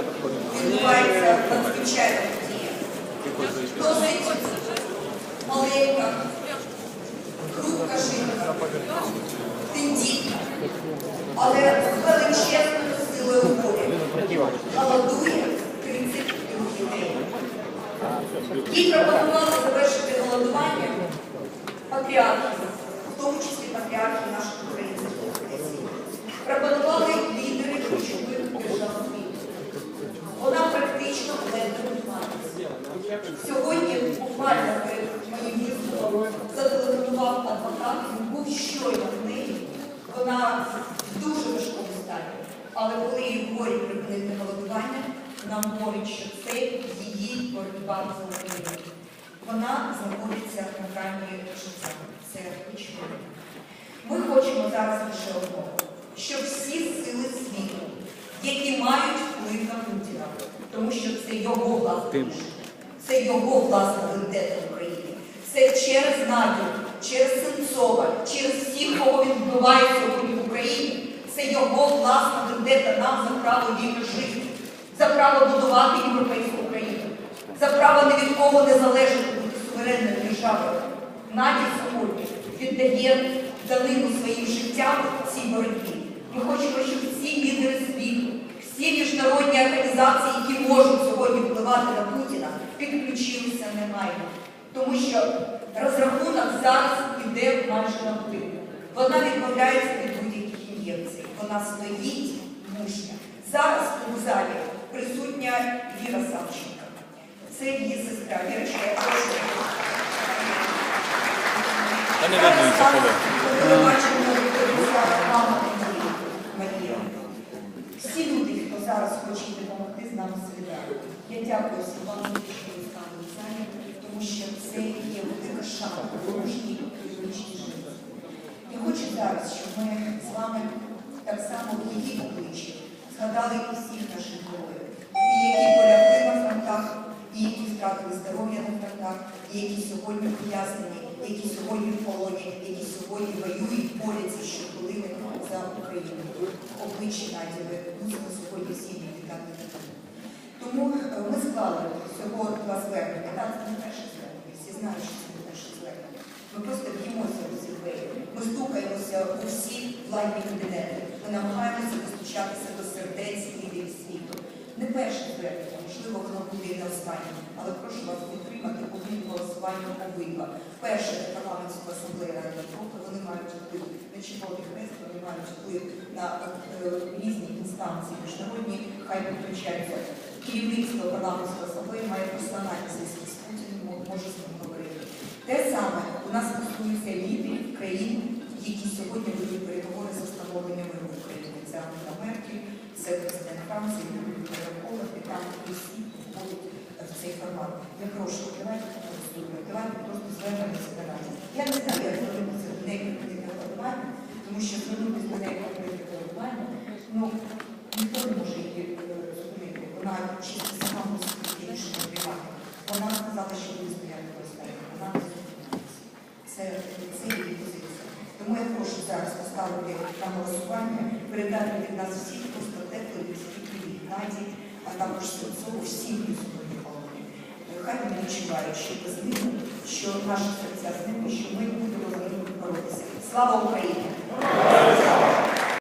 відбувається надзвичайна подія. Досить маленька, хрупка жінка, тендітна, але з величезною силою волі голодує 30 днів. Їй пропонували завершити голодування патріархи, в тому числі патріархи наших українських. Пропонували він був щойно в неї. Вона в дуже важкому стані. Але коли їй говорять припинити голодування, нам говорять, що це її боротьба за Україну. Вона знаходиться на грані життя. Це очевидно. Ми хочемо зараз лише одного, щоб всі сили світу, які мають вплив на Путіна, тому що це його власне це його власна вендета в Україні. Це через Надю, через Сенцова, через всіх, кого він вбиває сьогодні в Україні. Це його власна вендета нам за право вільно жити, за право будувати європейську Україну, за право ні від кого не залежати бути суверенною державою. Надя сьогодні віддає данину своїм життям цій боротьбі. Ми хочемо, щоб всі лідери світу, всі міжнародні організації, які можуть сьогодні впливати на Путіна, підключилися негайно. Тому що розрахунок зараз іде майже на годину. Вона відмовляється від будь-яких ін'єкцій. Вона стоїть мужня. Зараз в залі присутня Віра Савченка. Це її сестра. Вірочка, я прошу. Ми бачимо мама Марія. Всі люди, хто зараз хоче допомогти з нами солідарні. Я дякую всім вам, що ви нами в залі, тому що це є велика шана мужній фізичній житті. Я хочу зараз, щоб ми з вами так само в її обличчі згадали і всіх наших героїв, і які полягли на фронтах, і які втратили здоров'я на фронтах, і які сьогодні ув'язнені, які сьогодні в полоні, які сьогодні воюють, борються щохвилини за Україну. Обличчя Наді ви мусимо сьогодні всі віддати. Тому е, ми склали всього два звернення. Так, це не перше звернення, всі знають, що це не перше звернення. Ми просто б'ємося у ці двері. Ми стукаємося у всі владні кабінети. Ми намагаємося достучатися до сердець лідерів світу. Не перше можливо, воно буде і не останнє, але прошу вас підтримати одним голосуванням обидва. Перше парламентська асамблея Ради Європи, вони мають вплив на червоний хрест, вони мають вплив на е, різні інстанції міжнародні, хай підключаються. Керівництво парламентської асамблеї має персональні зв'язки з Путіним, може з ним говорити. Те саме у нас стосується лідерів країн, які сьогодні ведуть переговори за встановлення миру в Україні. Це Ангела цей формат. Я прошу, давайте проголосуємо, давайте просто звернемося до нас. Я не знаю, як звернутися до неї критики голосування, тому що звернутися до неї критики голосування, ну, ніхто не може її е, зупинити. Вона чисто сама мусить рішення приймати. Вона сказала, що буде стояти розставити. Вона не зупиняється. Це, це її позиція. Тому я прошу зараз поставити на голосування, передати від нас всіх просто теплі людські привіт Наді, а також Сенцову, всім полоні кохання відчуває, що без ними, що наші серця з ними, що ми будемо з ними боротися. Слава Україні!